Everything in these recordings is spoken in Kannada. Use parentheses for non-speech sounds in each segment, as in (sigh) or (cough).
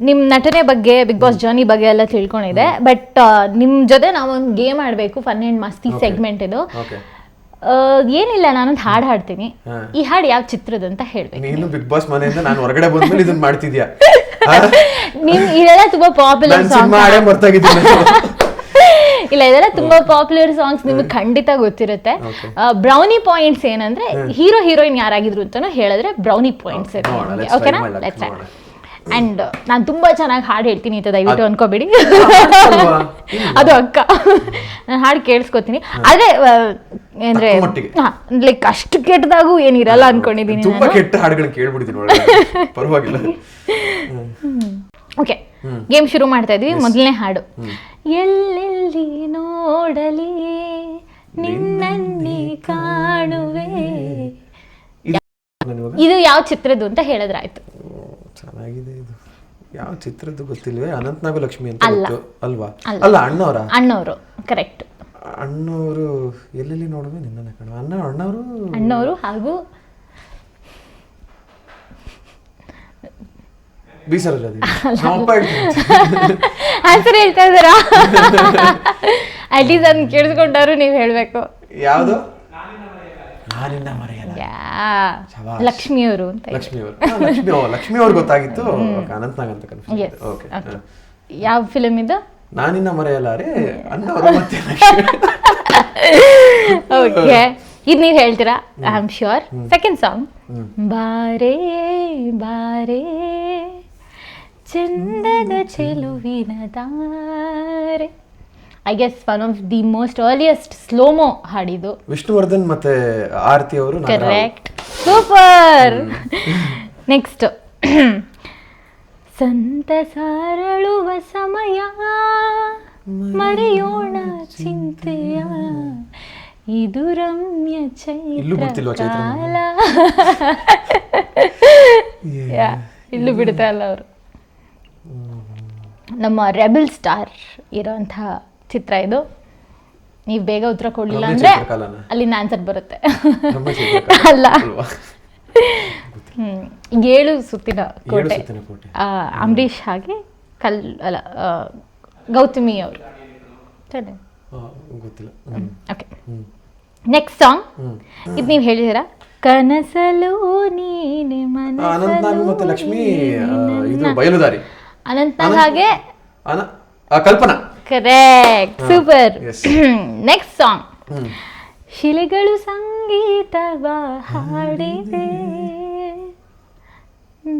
ನಿಮ್ಮ ನಟನೆ ಬಗ್ಗೆ ಬಿಗ್ ಬಾಸ್ ಜರ್ನಿ ಬಗ್ಗೆ ಎಲ್ಲ ತಿಳ್ಕೊಂಡಿದೆ ಬಟ್ ನಿಮ್ಮ ಜೊತೆ ನಾವೊಂದು ಗೇಮ್ ಆಡಬೇಕು ಫನ್ ಆ್ಯಂಡ್ ಮಸ್ತಿ ಸೆಗ್ಮೆಂಟ್ ಇದು. ಆ, ಏನಿಲ್ಲ ನಾನೊಂದು ಹಾಡು ಹಾಡ್ತೀನಿ. ಈ ಹಾಡು ಯಾವ ಚಿತ್ರದ ಅಂತ ಹೇಳ್ಬೇಕು. ನೀನು ಬಿಗ್ ಬಾಸ್ ಮನೆಯಿಂದ ನಾನು ಹೊರಗಡೆ ಬಂದ್ಮೇಲೆ ಇದನ್ನ ಮಾಡ್ತಿದ್ಯಾ? (laughs) ನಿಮ್ ಇದೆಲ್ಲ ತುಂಬಾ ಪಾಪ್ಯುಲರ್ ನಾನು ಸಾಂಗ್ ಸಿನಿಮಾ ಆಡೇ ಮರ್ತಾಗಿದ್ದೀನಿ. (laughs) ಇಲ್ಲ ಇದೆಲ್ಲ ತುಂಬಾ ಪಾಪ್ಯುಲರ್ ಸಾಂಗ್ಸ್ ನಿಮಗೆ ಖಂಡಿತ ಗೊತ್ತಿರುತ್ತೆ. ಬ್ರೌನಿ ಪಾಯಿಂಟ್ಸ್ ಏನಂದ್ರೆ ಹೀರೋ ಹೀರೋಯಿನ್ ಯಾರಾಗಿದ್ರು ಅಂತಾನು ಹೇಳಿದ್ರೆ ಬ್ರೌನಿ ಪಾಯಿಂಟ್ಸ್ ನೋಡೋಣ, let's try ಓಕೆನಾ ಲೆಟ್ಸ್. ಅಂಡ್ ನಾನು ತುಂಬಾ ಚೆನ್ನಾಗಿ ಹಾಡು ಹೇಳ್ತೀನಿ ಅಂತ ದಯವಿಟ್ಟು ಅನ್ಕೋಬೇಡಿ. (laughs) ಅದು ಅಕ್ಕ. ನಾನು ಹಾಡು ಕೇಳಿಸ್ಕೊತೀನಿ. ಆದ್ರೆ ಏನ್ರೆ ಅಂದ್ರೆ. ಲೈಕ್ ಅಷ್ಟು ಕೆಟ್ಟದಾಗೂ ಏನಿರಲ್ಲ ಅನ್ಕೊಂಡಿದ್ದೀನಿ ತುಂಬಾ ಕೆಟ್ಟ ಹಾಡುಗಳನ್ನ ಕೇಳ್ಬಿಡ್ತೀನಿ (laughs) ಪರವಾಗಿಲ್ಲ. ಓಕೆ ಗೇಮ್ ಶುರು ಮಾಡ್ತಾ ಇದ್ವಿ. ಮೊದಲನೇ ಹಾಡು. ಎಲ್ಲೆಲ್ಲಿ ನೋಡಲಿ ನಿನ್ನನ್ನೇ ಕಾಣುವೆ. ಇದು ಯಾವ ಚಿತ್ರದ್ದು ಅಂತ ಹೇಳಿದ್ರಾಯ್ತು ಚೆನ್ನಾಗಿದೆ ಇದು. ಯಾವ ಚಿತ್ರದ್ದು ಗೊತ್ತಿಲ್ವೇ? ಅನಂತನಾಗು ಲಕ್ಷ್ಮಿ ಅಂತ ಅಲ್ಲ. ಗೊತ್ತು ಅಲ್ವಾ? ಅಲ್ಲ. ಅಣ್ಣವರ? ಅಣ್ಣವರು ಕರೆಕ್ಟ್ ಅಣ್ಣವರು ಎಲ್ಲೆಲ್ಲಿ ನೋಡುವೆ ನಿನ್ನನ್ನ ಕಣ ಅಣ್ಣ ಅಣ್ಣವರು? ಅಣ್ಣವರು ಹಾಗೂ ಬೀಸರಜಾದಿ ನಮ್ಮಪ್ಪ. ಆನ್ಸರ್ ಹೇಳ್ತಾ ಇದ್ದೀರಾ? ಅಟ್ಲೀಸ್ಟ್ ಅದನ್ನ ಕೇಳಿಸ್ಕೊಂಡಾರು ನೀವು ಹೇಳ್ಬೇಕು. ಯಾವುದು? ನಾನಿನ್ನ ಮರೆಯಲ್ಲ. ಲಕ್ಷ್ಮಿಯವರು ಅಂತ ಇದೆ. ಲಕ್ಷ್ಮಿ ಅವರು ಹಾ, ಲಕ್ಷ್ಮಿ ಅವ್ರು ಲಕ್ಷ್ಮಿ ಅವ್ರು ಗೊತ್ತಾಗಿತ್ತು ಅನಂತನಾಗ್ ಅಂತ. ಕನ್ಫ್ಯೂಸ್ ಓಕೆ ಯಾವ ಫಿಲಮ್ ಇದು? ನಾನಿನ್ನ ಮರೆಯಲ್ಲ ರೀ ಮತ್ತೆ ಓಕೆ ಇದು ನೀವು ಹೇಳ್ತೀರಾ? I am sure second song ಬಾರೆ ಬಾರೆ ಚಂದದ ಚೆಲುವಿನ ತಾರೆ I guess one of the most earliest slow mo ಹಾಡಿದು Vishnuvardhan ಮತ್ತೆ ಆರತಿ ಅವರು ಕರೆಕ್ಟ್ ಸೂಪರ್ ನೆಕ್ಸ್ಟ್ ಸಂತ ಸಾರಳುವ ಸಮಯ. ಮರೆಯೋಣ ಚಿಂತೆಯ. ಇದು ರಮ್ಯ ಚೈತ್ರ ಕಾಲ. (laughs) ಇಲ್ಲೂ ಬಿಡ್ತಾ ಇಲ್ಲ ಅವರು. ನಮ್ಮ ರೆಬಲ್ ಸ್ಟಾರ್ ಇರೋಂತಹ ಚಿತ್ರ ಇದು. ನೀವು ಬೇಗ ಉತ್ತರ ಕೊಡ್ಲಿಲ್ಲ ಅಂದ್ರೆ? ಅಲ್ಲಿಂದ ಆನ್ಸರ್ ಬರುತ್ತೆ. ಅಲ್ಲ. ಏಳು ಸುತ್ತಿನ ಕೋಟೆ. ಅಂಬರೀಷ್ ಹಾಗೆ ಕಲ್ ಅಲ್ಲ ಗೌತಮಿ ಅವರು. ಸರಿ. Okay next song. ಇದು ನೀವು ಹೇಳಿದ್ದೀರಾ? ಕನಸಲು ನೀನೆ ಮನಸ್ಸು ಮನಸಲು ಮತ್ತೆ ಲಕ್ಷ್ಮಿ ಇದು ಬಯಲುದಾರಿ. ಅನಂತ ಹಾಗೆ Kalpana. Correct super. Next song. ಶಿಲೆಗಳು ಸಂಗೀತವ ಹಾಡಿದೆ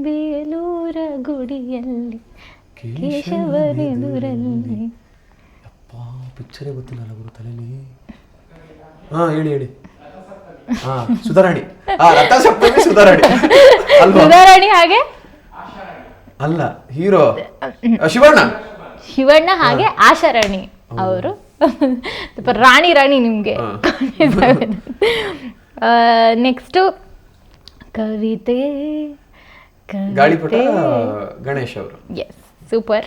ಬೇಲೂರ ಗುಡಿಯಲ್ಲಿ ಕೇಶವರೆದುರಲ್ಲಿ ಅಪ್ಪಾ ಪಿಕ್ಚರೇ ಗೊತ್ತಿಲ್ಲ ಗುರು ತಲೆಯಲ್ಲಿ ಹಾ ಹೇಳಿ ಹೇಳಿ. ಹಾ ಸುಧಾರಾಣಿ. ಹಾ ರಥ ಸಪ್ತಮಿ ಸುಧಾರಾಣಿ. ಅಲ್ವಾ? ಸುಧಾರಾಣಿ ಹಾಗೆ? ಅಲ್ಲ ಹೀರೋ. ಶಿವಣ್ಣ. ಶಿವಣ್ಣ ಹಾಗೆ ಆಶಾರಾಣಿ ಅವರು. ಸ್ವಲ್ಪ ರಾಣಿ ರಾಣಿ ನಿಮಗೆ. ನೆಕ್ಸ್ಟು ಕವಿತೆ ಗಾಳಿಪಟ ಗಣೇಶ್ ಅವರು. ಎಸ್ ಸೂಪರ್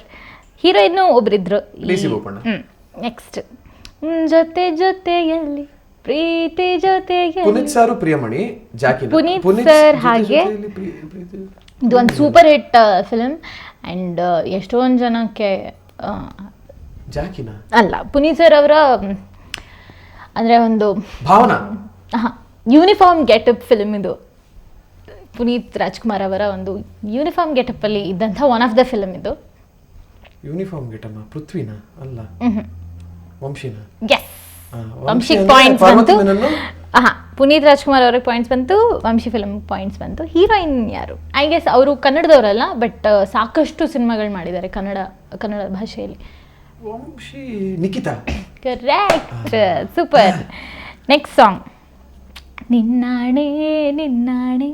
ಹೀರೋಯಿನ್ ಒಬ್ರಿದ್ರು. ನೆಕ್ಸ್ಟ್ ಜೊತೆ ಜೊತೆಯಲ್ಲಿ ಪ್ರೀತಿ ಜೊತೆಗೆ ಪುನೀತ್ ಸರ್ ಪ್ರಿಯಮಣಿ ಜಾಕಿ ಪುನೀತ್ ಜೊತೆ ಹಾಗೆ. ಇದು ಒಂದು ಸೂಪರ್ ಹಿಟ್ ಫಿಲ್ಮ್ ಆ್ಯಂಡ್ ಎಷ್ಟೊಂದು ಜನಕ್ಕೆ ಜಾಕಿನ? ಅಲ್ಲ ಪುನೀತ್ ಸರ್ ಅವರ ಅಂದರೆ ಒಂದು ಭಾವನಾ? ಯೂನಿಫಾರ್ಮ್ ಗೆಟಪ್ ಫಿಲ್ಮ್ ಇದು. ಪುನೀತ್ ರಾಜ್ಕುಮಾರ್ ಅವರ ಒಂದು ಯೂನಿಫಾರ್ಮ್ ಗೆಟಪ್ಪಲ್ಲಿ ಇದ್ದಂಥ ಒನ್ ಆಫ್ ದ ಫಿಲ್ಮ್ ಇದು. ಯೂನಿಫಾರ್ಮ್ ಗೆಟಪ್ ಪೃಥ್ವಿನ? ಅಲ್ಲ. ವಂಶಿನ? ಎಸ್ ಆ, ವಂಶಿ ವಂಶಿಕ್ ಅಂದ್ರೆ ಪಾಯಿಂಟ್ಸ್ ಪಾರ್ವತಿ ಬಂತು ಹಾಂ. ಪುನೀತ್ ರಾಜ್ಕುಮಾರ್ ಅವ್ರಿಗೆ ಪಾಯಿಂಟ್ಸ್ ಬಂತು ವಂಶಿ ಫಿಲಮ್ ಪಾಯಿಂಟ್ಸ್ ಬಂತು. ಹೀರೋಯಿನ್ ಯಾರು? ಐ ಗೆಸ್ ಅವರು ಕನ್ನಡದವರಲ್ಲ ಬಟ್ ಸಾಕಷ್ಟು ಸಿನಿಮಾಗಳು ಮಾಡಿದ್ದಾರೆ ಕನ್ನಡ ಕನ್ನಡ ಭಾಷೆಯಲ್ಲಿ. Vamshi Nikitha. Correct super next song ನಿನ್ನಾಣೆ ನಿನ್ನಾಣೆ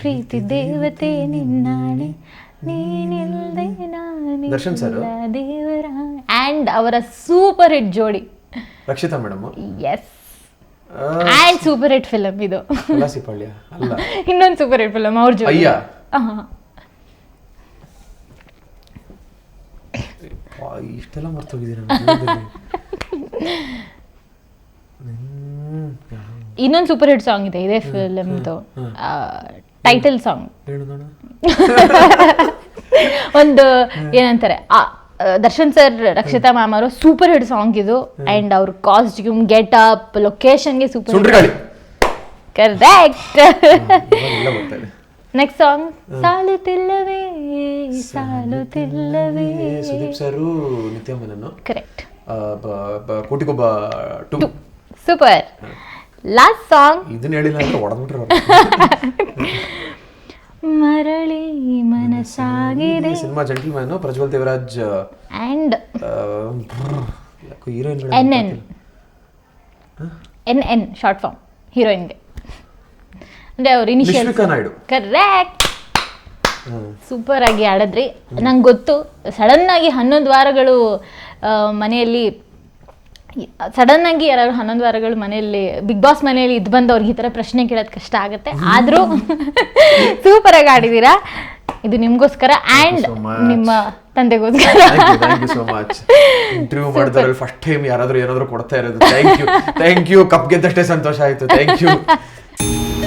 ಪ್ರೀತಿ ದೇವತೆ ನಿನ್ನಾಣೆ. ನೀನಿಲ್ಲದೆ? ನಾನಿಲ್ಲ ದೇವರ. ಆ್ಯಂಡ್ ಅವರ ಸೂಪರ್ ಹಿಟ್ ಜೋಡಿ. Rakshitha madam? Yes and super hit film ಇದು. ಕಲಾಸಿಪಾಳ್ಯ ಅಲ್ಲ. ಇನ್ನೊಂದು ಸೂಪರ್ ಹಿಟ್ ಫಿಲಮ್ ಅವ್ರ ಜೊತೆ ಅಯ್ಯ. ಆ, ಇಷ್ಟೆಲ್ಲ ಯಾವ- ಇನ್ನೊಂದು ಸೂಪರ್ ಹಿಟ್ ಸಾಂಗ್ ಇದೆ ಇದೇ ಫಿಲಮ್ದು ಟೈಟಲ್ ಸಾಂಗ್ ಹೇಳೋಣ ಒಂದು ಏನಂತಾರೆ ಆ, ದರ್ಶನ್ ಸರ್ ರಕ್ಷಿತಾ ಮ್ಯಾಮ್ ಅವರು ಸೂಪರ್ ಹಿಟ್ ಸಾಂಗ್ ಇದು ಅಂಡ್ ಅವ್ರ ಕಾಸ್ಟ್ಯೂಮ್ ಗೆಟ್ ಅಪ್ ಲೊಕೇಶನ್ಗೆ ಸೂಪರ್ ಸುಂಡ್ರಗಾಳಿ ಕರೆಕ್ಟ್ ಎಲ್ಲ ಬರ್ತಾ ಇದೆ ನೆಕ್ಸ್ಟ್ ಸಾಂಗ್ ಸಾಲುತ್ತಿಲ್ಲವೇ ಸಾಲುತ್ತಿಲ್ಲವೇ ಸುದೀಪ್ ಸರು ನಿತ್ಯ ಮೆನನ್ನು ಕರೆಕ್ಟ್ ಆ, ಬ- ಬ- Kotigobba two super last song ಇದನ್ನ ಹೇಳಿಲ್ಲ ಅಂದ್ರೆ ಹೊಡೆದ್ಬಿಟ್ರೆ ಮರಳಿ ಮನಸಾಗಿದೆ cinema gentleman Prajwal Devaraj and heroine N N. N N short form ಹೀರೋಯಿನ್ಗೆ. ಅಂದ್ರೆ ಅವ್ರ ಇನಿಷಿಯಲ್ ನಾಯ್ಡು. ಕರೆಕ್ಟ್ ಸೂಪರ್ ಆಗಿ ಆಡಿದ್ರಿ. ನಂಗೆ ಗೊತ್ತು ಸಡನ್ ಆಗಿ ಹನ್ನೊಂದು ವಾರಗಳು ಮನೆಯಲ್ಲಿ ಸಡನ್ ಆಗಿ ಯಾರು ಹನ್ನೊಂದು ವಾರಗಳು ಮನೆಯಲ್ಲಿ ಬಿಗ್ ಬಾಸ್ ಮನೆಯಲ್ಲಿ ಇದ್ ಬಂದು ಅವ್ರಿಗೆ ಈ ಥರ ಪ್ರಶ್ನೆ ಕೇಳೋದು ಕಷ್ಟ ಆಗುತ್ತೆ. ಆದರೂ ಸೂಪರ್ (laughs) ಆಗಿ ಆಡಿದೀರಾ? ಇದು ನಿಮ್ಗೋಸ್ಕರ ಆ್ಯಂಡ್ ನಿಮ್ಮ ತಂದೆಗೋಸ್ಕರ. ಸೋ ಮಚ್ ಇಂಟರ್ವ್ಯೂ ಮಾಡಿದ್ರಲ್ಲಿ ಫಸ್ಟ್ ಟೈಮ್ ಯಾರಾದ್ರೂ ಏನಾದರೂ ಕೊಡ್ತಾ ಇರೋದು. Thank you thank you cup ಗೆದ್ದಷ್ಟೇ ಸಂತೋಷ ಆಯ್ತು. Thank you (laughs)